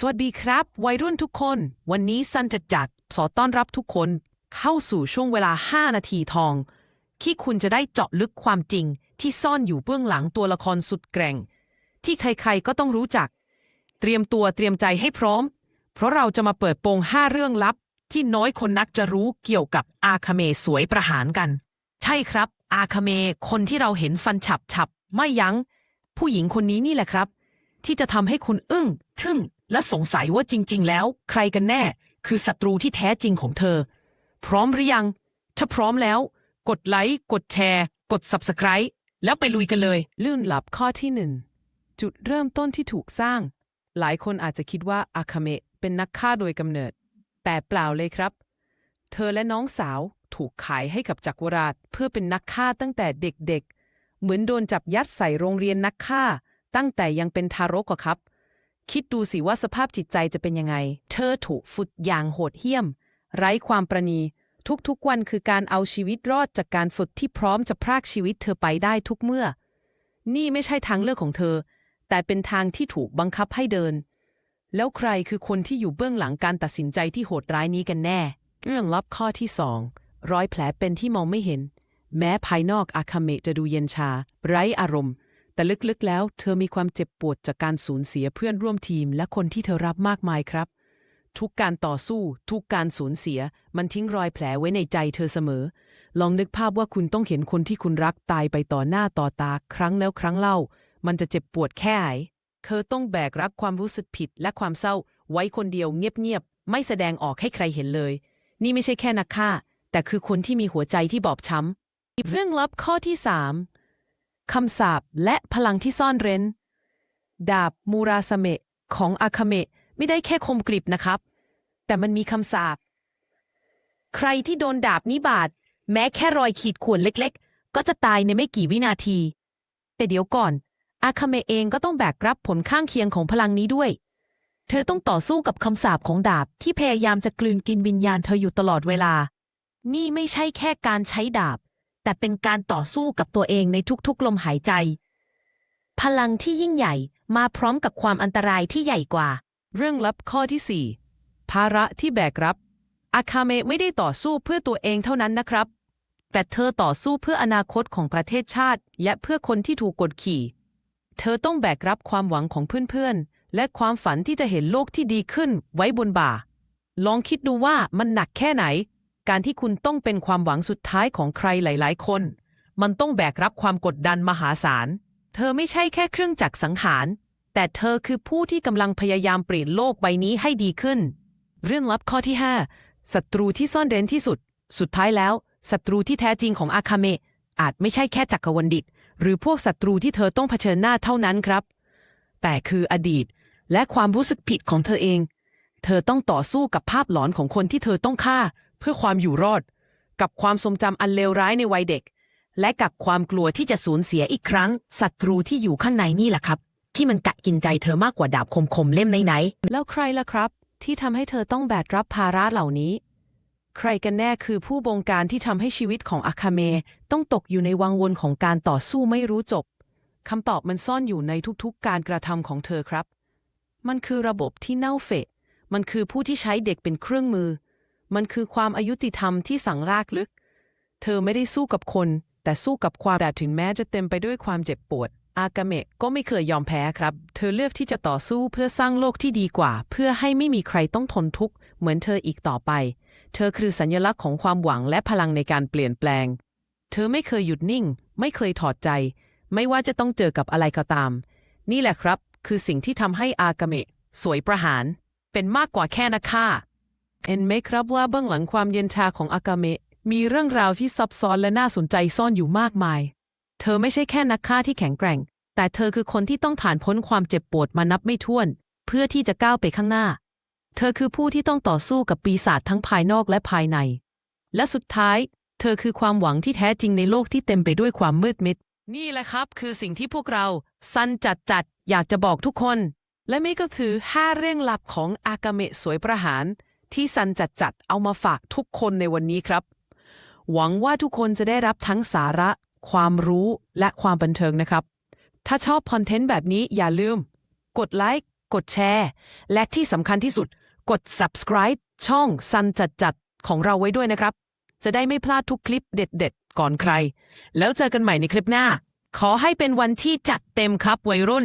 สวัสดีครับ วัยรุ่นทุกคน วันนี้ซันจะจัดขอต้อนรับทุกคน เข้าสู่ช่วงเวลา 5 นาทีทอง ที่คุณจะได้เจาะลึกความจริง ที่ซ่อนอยู่เบื้องหลังตัวละครสุดแกร่ง ที่ใครๆก็ต้องรู้จัก เตรียมตัวเตรียมใจให้พร้อม เพราะเราจะมาเปิดโปง 5 เรื่องลับ ที่น้อยคนนักจะรู้เกี่ยวกับอาคาเมสวยประหารกัน ใช่ครับ อาคาเมคนที่เราเห็นฟันฉับฉับๆไม่ยัง้ง ผู้หญิงคนนี้นี่แหละครับ ที่จะทำให้คุณอึ้งทึ่ง และสงสัยว่าจริง ๆ แล้ว ใครกันแน่ คือศัตรูที่แท้จริงของเธอ พร้อมหรือยัง ถ้าพร้อมแล้ว กดไลค์กดแชร์ กด Subscribe แล้วไปลุยกันเลย ลื่นหลับข้อที่หนึ่งจุดเริ่มต้นที่ถูกสร้าง หลายคนอาจจะคิดว่าอาคาเมะเป็นนักฆ่าโดยกำเนิด แต่เปล่าเลยครับ เธอและน้องสาวถูกขายให้กับจักรวราช เพื่อเป็นนักฆ่าตั้งแต่เด็กๆ เหมือนโดนจับยัดใส่โรงเรียนนักฆ่า ตั้งแต่ยังเป็นทารกอะครับ คิดดูสิว่าสภาพจิตใจจะเป็นยังไง เธอถูกฝึกอย่างโหดเหี้ยม ไร้ความประณีทุกๆวันคือการเอาชีวิตรอดจากการฝึกที่พร้อมจะพรากชีวิตเธอไปได้ทุกเมื่อ นี่ไม่ใช่ทางเลือกของเธอ แต่เป็นทางที่ถูกบังคับให้เดิน แล้วใครคือคนที่อยู่เบื้องหลังการตัดสินใจที่โหดร้ายนี้กันแน่ เรื่องลับข้อที่สองรอยแผลเป็นที่มองไม่เห็น แม้ภายนอกอาคาเมะจะดูเย็นชา ไร้อารมณ์ แต่ลึกๆแล้ว เธอมีความเจ็บปวดจากการสูญเสียเพื่อนร่วมทีม และคนที่เธอรักมากมายครับ ทุกการต่อสู้ ทุกการสูญเสีย มันทิ้งรอยแผลไว้ในใจเธอเสมอ ลองนึกภาพว่าคุณต้องเห็นคนที่คุณรักตายไปต่อหน้าต่อตาครั้งแล้วครั้งเล่า มันจะเจ็บปวดแค่ไหนเธอต้องแบกรับความรู้สึกผิดและความเศร้า ไว้คนเดียวเงียบๆไม่แสดงออกให้ใครเห็นเลย นี่ไม่ใช่แค่นักฆ่า แต่คือคนที่มีหัวใจที่บอบช้ำเรื่องลับข้อที่สาม คำสาปและพลังที่ซ่อนเร้น ดาบมูราสเมะของอาคาเมะไม่ได้แค่คมกริบนะครับ แต่มันมีคำสาปใครที่โดนดาบนี้บาด แม้แค่รอยขีดข่วนเล็กๆ ก็จะตายในไม่กี่วินาที แต่เดี๋ยวก่อน อาคาเมะเองก็ต้องแบกรับผลข้างเคียงของพลังนี้ด้วย เธอต้องต่อสู้กับคำสาปของดาบที่พยายามจะกลืนกินวิญญาณเธออยู่ตลอดเวลา นี่ไม่ใช่แค่การใช้ดาบ แต่เป็นการต่อสู้กับตัวเองในทุกๆ ลมหายใจ พลังที่ยิ่งใหญ่มาพร้อมกับความอันตรายที่ใหญ่กว่า เรื่องลับข้อที่ 4 ภาระที่แบกรับ อาคาเมะไม่ได้ต่อสู้เพื่อตัวเองเท่านั้นนะครับ แต่เธอต่อสู้เพื่ออนาคตของประเทศชาติ และเพื่อคนที่ถูกกดขี่ เธอต้องแบกรับความหวังของเพื่อนๆ และความฝันที่จะเห็นโลกที่ดีขึ้นไว้บนบ่า ลองคิดดูว่ามันหนักแค่ไหน การที่คุณต้องเป็นความหวังสุดท้ายของใครหลาย ๆ คน มันต้องแบกรับความกดดันมหาศาล เธอไม่ใช่แค่เครื่องจักรสังหาร แต่เธอคือผู้ที่กำลังพยายามเปลี่ยนโลกใบนี้ให้ดีขึ้น เรื่องลับข้อที่ 5 ศัตรูที่ซ่อนเร้นที่สุด สุดท้ายแล้ว ศัตรูที่แท้จริงของอาคาเมะอาจไม่ใช่แค่จักรวรรดิต หรือพวกศัตรูที่เธอต้องเผชิญหน้าเท่านั้นครับ แต่คืออดีต และความรู้สึกผิดของเธอเอง เธอต้องต่อสู้กับภาพหลอนของคนที่เธอต้องฆ่า เพื่อความอยู่รอด กับความทรงจำอันเลวร้ายในวัยเด็ก และกับความกลัวที่จะสูญเสียอีกครั้งศัตรูที่อยู่ข้างในนี่แหละครับ ที่มันกะกินใจเธอมากกว่าดาบคมๆเล่มไหนๆแล้วใครล่ะครับ ที่ทำให้เธอต้องแบกรับภาระเหล่านี้ ใครกันแน่คือผู้บงการที่ทำให้ชีวิตของอาคาเมต้องตกอยู่ในวังวนของการต่อสู้ไม่รู้จบคำตอบมันซ่อนอยู่ในทุกๆ การกระทำของเธอครับ มันคือระบบที่เน่าเฟะ มันคือผู้ที่ใช้เด็กเป็นเครื่องมือ มันคือความอายุติธรรมที่สังรากลึก เธอไม่ได้สู้กับคน แต่สู้กับความแต่ถึงแม้จะเต็มไปด้วยความเจ็บปวด อากาเมะก็ไม่เคยยอมแพ้ครับ เธอเลือกที่จะต่อสู้เพื่อสร้างโลกที่ดีกว่า เพื่อให้ไม่มีใครต้องทนทุกข์เหมือนเธออีกต่อไป เธอคือสัญลักษณ์ของความหวังและพลังในการเปลี่ยนแปลง เธอไม่เคยหยุดนิ่ง ไม่เคยถอดใจ ไม่ว่าจะต้องเจอกับอะไรก็ตาม นี่แหละครับ คือสิ่งที่ทำให้อากาเมะสวยประหาร เป็นมากกว่าแค่นักฆ่า เอ็นไหมครับว่าเบื้องหลังความเย็นชาของอากาเมะมีเรื่องราวที่ซับซ้อนและน่าสนใจซ่อนอยู่มากมาย เธอไม่ใช่แค่นักฆ่าที่แข็งแกร่ง แต่เธอคือคนที่ต้องผ่านพ้นความเจ็บปวดมานับไม่ถ้วน เพื่อที่จะก้าวไปข้างหน้า เธอคือผู้ที่ต้องต่อสู้กับปีศาจทั้งภายนอกและภายใน และสุดท้าย เธอคือความหวังที่แท้จริงในโลกที่เต็มไปด้วยความมืดมิด นี่แหละครับ คือสิ่งที่พวกเราซันจัดจัดอยากจะบอกทุกคน และนี่ก็คือ 5 เรื่องลับของอากาเมะสวยประหาร ที่ซันจัดจัดเอามาฝากทุกคนในวันนี้ครับ หวังว่าทุกคนจะได้รับทั้งสาระ ความรู้และความบันเทิงนะครับ ถ้าชอบคอนเทนต์แบบนี้อย่าลืม กดไลค์กดแชร์ และที่สำคัญที่สุด กด subscribe ช่องซันจัดจัดของเราไว้ด้วยนะครับ จะได้ไม่พลาดทุกคลิปเด็ดๆ ก่อนใคร แล้วเจอกันใหม่ในคลิปหน้า ขอให้เป็นวันที่จัดเต็มครับวัยรุ่น